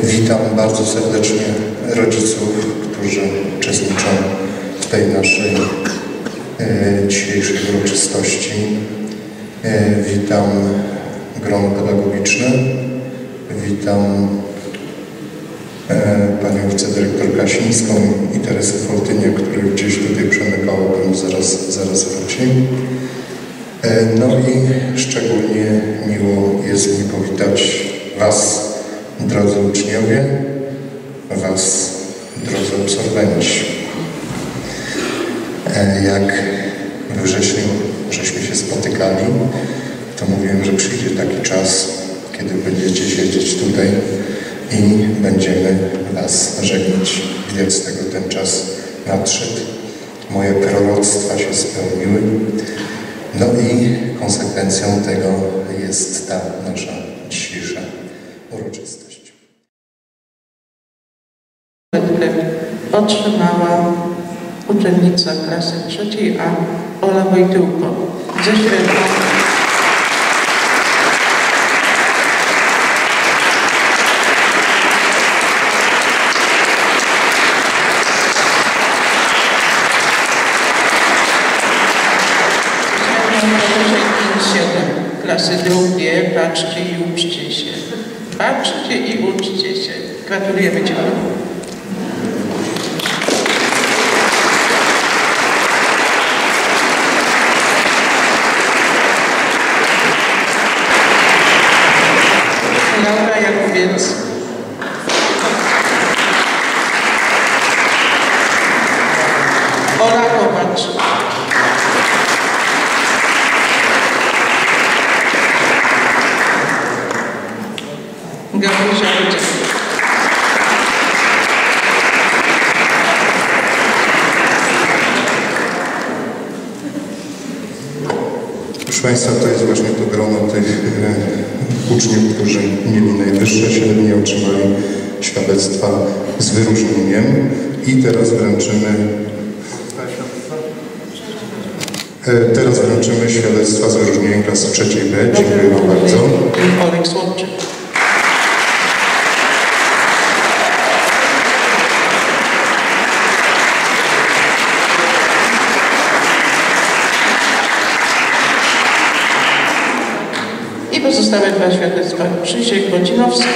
Witam bardzo serdecznie rodziców, którzy uczestniczą w tej naszej e, dzisiejszej uroczystości. E, witam grono pedagogiczne. Witam e, panią wicedyrektor Kasińską i Teresę Fortynię, który gdzieś tutaj przemykało, pewnie zaraz, zaraz wróci. No i szczególnie miło jest mi powitać Was, drodzy uczniowie, Was, drodzy absolwenci. E, Jak we wrześniu żeśmy się spotykali, to mówiłem, że przyjdzie taki czas, kiedy będziecie siedzieć tutaj i będziemy Was żegnać. Widać z tego ten czas nadszedł. Moje proroctwa się spełniły. No i konsekwencją tego jest ta nasza otrzymała uczennica klasy trzeciej A Ola Wojtyłko ze średnią. średnią powyżej 5-7. Klasy drugie, patrzcie i uczcie się. Patrzcie i uczcie się. Gratulujemy Ci. Olu. Laura Jakubiec. Ola Kowacz. Gabrysia Rudziak. Proszę Państwa, to jest właśnie to grono tych e, uczniów, którzy mieli najwyższe średnie, otrzymali świadectwa z wyróżnieniem i teraz wręczymy e, Teraz wręczymy świadectwa z wyróżnieniem klasy trzeciej B. Dziękuję Wam bardzo. I pozostałe dwa świadectwa. Krzysiek Bocinowski.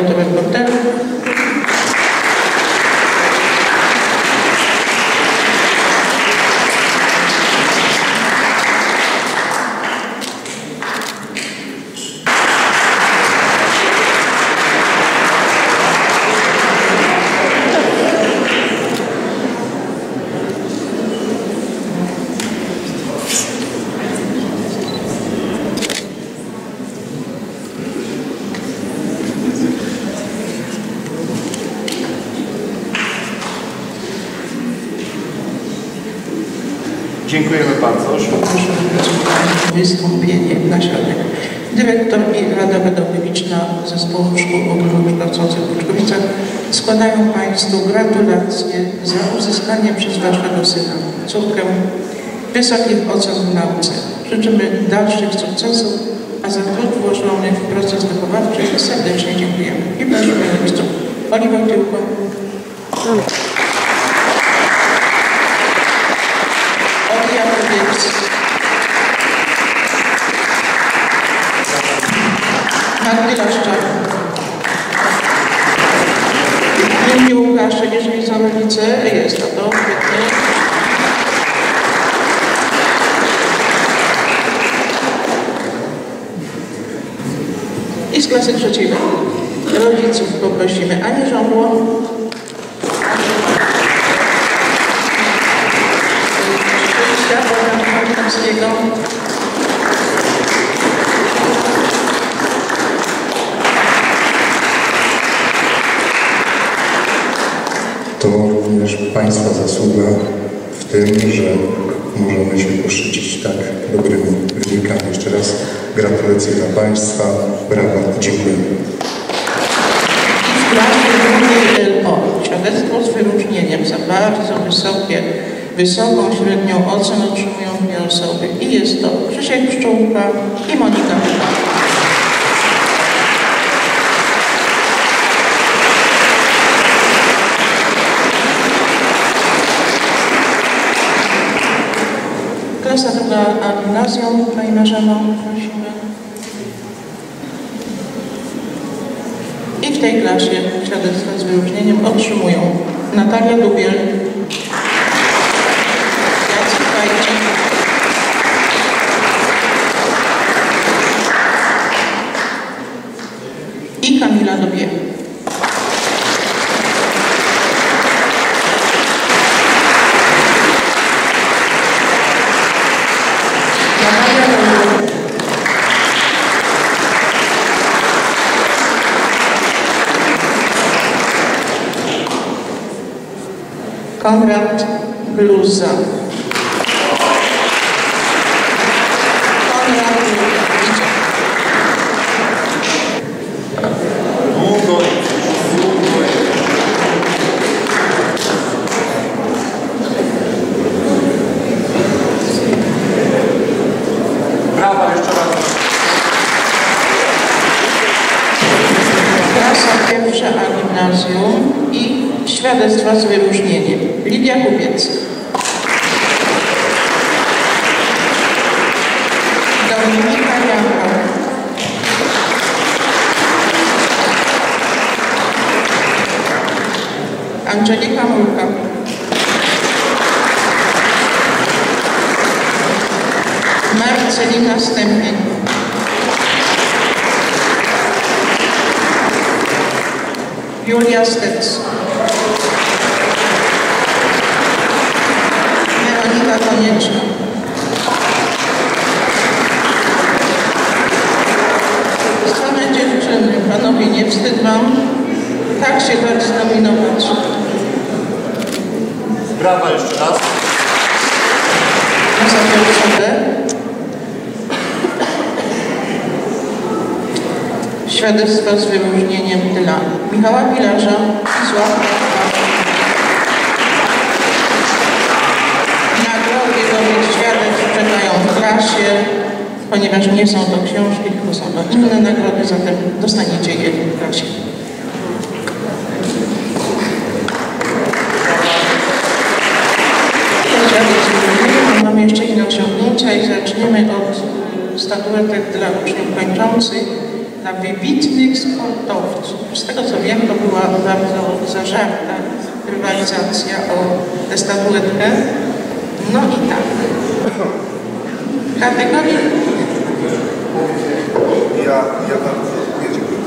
voto per portare Zespołu Szkół Ogólnokształcących w Łuczkowicach składają Państwu gratulacje za uzyskanie przez Waszego syna, córkę wysokich ocen w nauce. Życzymy dalszych sukcesów, a za trud włożony w proces wychowawczy serdecznie dziękujemy. I proszę Państwa, Oli Wojtyłko. Oli Magdy Laszczak. Inni Łukaszek, jeżeli są rodzice, jest na to świetnie. I z klasy trzeciej. Rodziców poprosimy Anię Żądło. Szczęścia Bogdana Kowalskiego. To również Państwa zasługa w tym, że możemy się poszczycić tak dobrymi wynikami. Jeszcze raz gratulacje dla Państwa, brawa, dziękuję. I klasie WGLO. Świadectwo z wyróżnieniem za bardzo wysokie, wysoką średnią ocenę otrzymują dwie osoby. I jest to Krzysiek Pszczółka i Monika Chyba. Klasa druga A gimnazjum, Pani Marzeno, prosimy. I w tej klasie świadectwa z wyróżnieniem otrzymują Natalia Dubiel, kwadrat plusa. unions. Dominica Angelica Murka. Marcelina Stempin. Julia Stetz. Konieczna. Same dziewczyny, panowie, nie wstyd wam tak się dać zdominować. Brawa jeszcze raz. Świadectwa z wyróżnieniem dla Michała Pilarza i Sławka Nagrody do świadectw klasie, ponieważ nie są to książki, tylko są to inne nagrody, zatem dostaniecie je w klasie. Mamy jeszcze inne osiągnięcia i zaczniemy od statuetek dla uczniów kończących, dla wybitnych sportowców. Z tego co wiem, to była bardzo zażarta rywalizacja o tę statuetkę. No i tak. Kategorii Ja, ja bardzo nie dziękuję.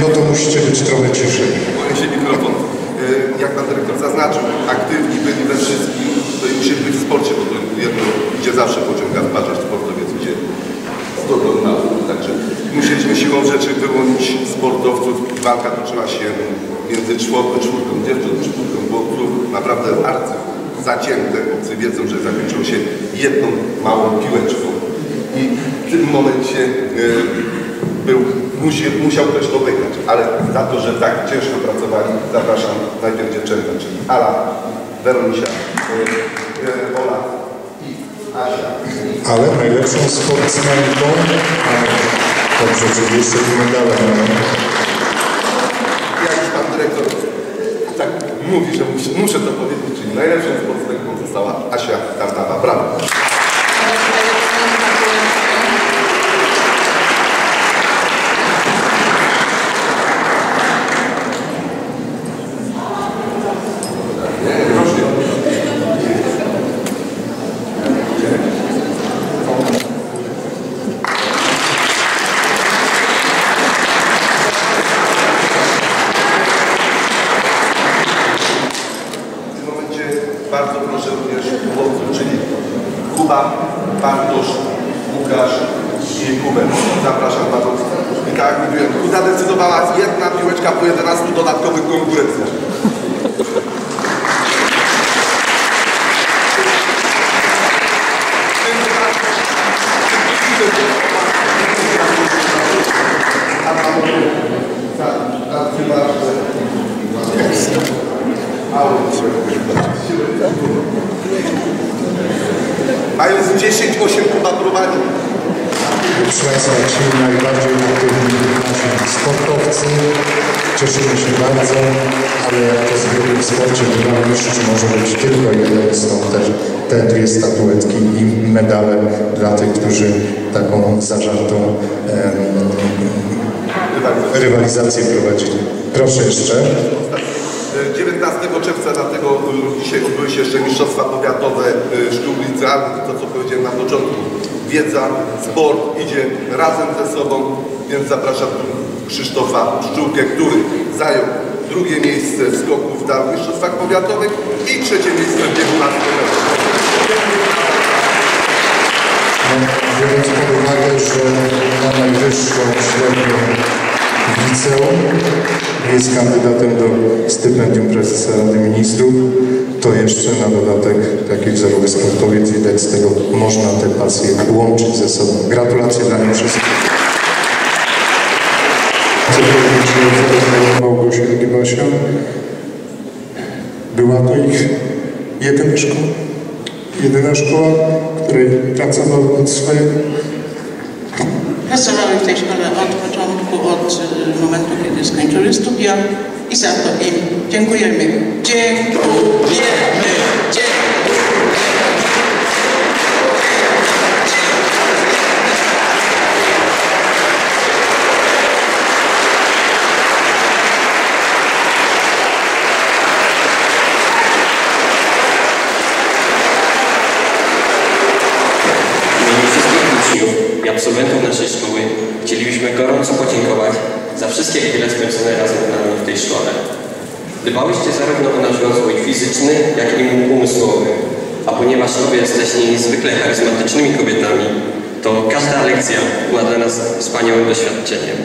No to musicie być trochę ciszej. Boję się mikrofon. E, Jak pan dyrektor zaznaczył, aktywni byli we wszystkim, to i musieli być w sporcie, bo to jedno idzie zawsze pociąga zbaczać sportowiec, gdzie z dobrą nauką. Także musieliśmy siłą rzeczy wyłonić sportowców. Walka toczyła się między czwórką, czwórką dziewcząt, czwórką chłopców. Naprawdę arcy zacięte. Chłopcy wiedzą, że zakończyło się jedną małą piłeczką. I w tym momencie e, był, musi, musiał ktoś to wygrać, ale za to, że tak ciężko pracowali, zapraszam najpierw dziewczęta, czyli Ala, Weronisia, e, e, Ola i Asia. Ale najlepszą sportsmenką, dobrze, że jeszcze medale. Jak już pan dyrektor tak mówi, że musi, muszę to powiedzieć, czyli najlepszą sportsmenką została Asia Tartawa. Brawo! Proszę. W tym momencie bardzo proszę również chłopców, czyli Kuba, Bartosz, Łukasz i Kubek. Zapraszam bardzo. I tak jak mówiłem, tu zadecydowała jedna piłeczka po 11 dodatkowych konkurencjach. A panowie, za, za chyba, że 10-8 Kuba prowadzi. Proszę Państwa, ci najbardziej aktywni nasi sportowcy. Cieszymy się bardzo, ale jak to zwykle w sporcie mistrz może być tylko jeden. Są też te dwie statuetki i medale dla tych, którzy taką zażartą rywalizację prowadzili. Proszę jeszcze. 19 czerwca dlatego dzisiaj odbyły się jeszcze Mistrzostwa Powiatowe y, Licealnych. To co powiedziałem na początku. Wiedza, sport idzie razem ze sobą, więc zapraszam tu Krzysztofa Szczółkę, który zajął drugie miejsce w skoku w dal Mistrzostwach Powiatowych i trzecie miejsce w biegu na 100 metrów. Biorąc pod uwagę, że ma najwyższą średnią w liceum, jest kandydatem do stypendium prezesa Rady Ministrów, to jeszcze na dodatek taki wzorowy sportowiec widać z tego można te pasje łączyć ze sobą. Gratulacje dla nich wszystkich. Chcę powiedzieć, że Małgosia i Basia była to ich jedyna szkoła. Jedyna szkoła, w której pracował od swojego Pracowały w tej szkole od początku, od y, momentu, kiedy skończyły studia i to im. Dziękujemy! Dziękujemy! Dbałyście zarówno o nasz rozwój fizyczny, jak i umysłowy, a ponieważ obie jesteście niezwykle charyzmatycznymi kobietami, to każda lekcja była dla nas wspaniałym doświadczeniem.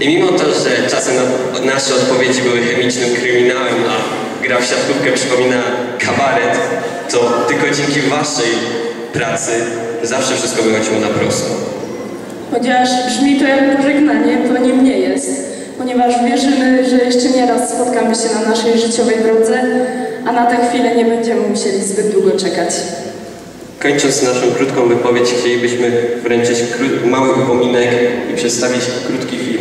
I mimo to, że czasem na- nasze odpowiedzi były chemicznym kryminałem, a gra w siatkówkę przypomina kabaret, to tylko dzięki waszej pracy zawsze wszystko wychodziło na prosto. Chociaż brzmi to jak pożegnanie, to nim nie jest, ponieważ wierzymy, że jeszcze nie raz spotkamy się na naszej życiowej drodze, a na tę chwilę nie będziemy musieli zbyt długo czekać. Kończąc naszą krótką wypowiedź, chcielibyśmy wręczyć mały upominek i przedstawić krótki film.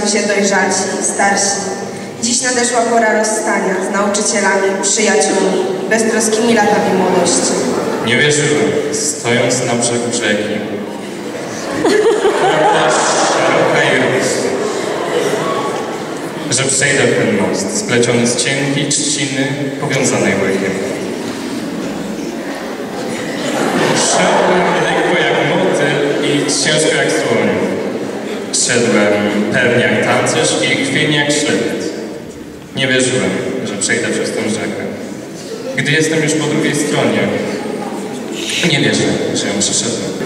staliśmy się dojrzalsi i starsi. Dziś nadeszła pora rozstania z nauczycielami, przyjaciółmi, beztroskimi latami młodości. Nie wierzyłem, stojąc na brzegu rzeki. szeroka i że przejdę ten most, spleciony z cienkiej trzciny, powiązanej łykiem. Szeroka, lekko jak motyl i ciężko jak słowo. Szedłem pewniak tancerz i chwiejniak szleket. Nie wierzyłem, że przejdę przez tę rzekę. Gdy jestem już po drugiej stronie, nie wierzę, że ją przeszedłem.